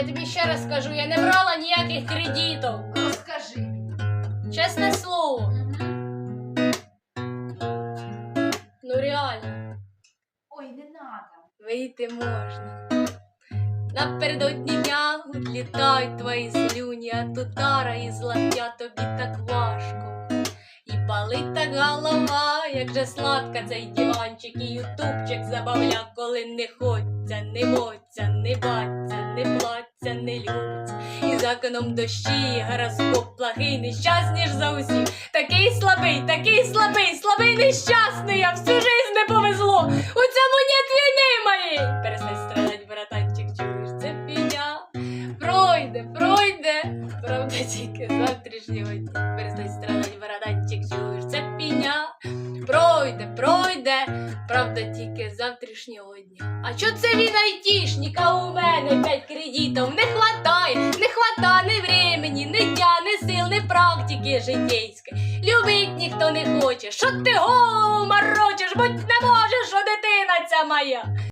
я тобі ще раз скажу, я не брала ніяких кредитів. Ну, скажи. Чесне слово. Ну реально, Ой, не надо. вийти можна. Напередодні дня літають твої слюні, а тутара і злаття тобі так важко. І палить так голова, як же сладка цей диванчик і ютубчик забавля, коли не ходця, не моться, не баться, не платься, не любиться. І за окном дощі, і гороскоп плохий, нещасний ж за усіх. Такий слабий, такий слабий, слабий нещасний, я всю жизнь не повезло. У цьому нет війни моєї. Перестань страдать, братанчик, чуєш, це підя. Пройде, пройде. Правда, тільки завтрашнього дня. Перестань страдать, братанчик, чуєш, це піня. Пройде, пройде. Правда, тільки завтрашнього дня. А чо це він мене п'ять? Не хватай, не хвата ні времени, ні дня, ні сил, ні практики житейської. Любить ніхто не хоче. Що ти голову морочиш, будь не можеш, що дитина ця моя.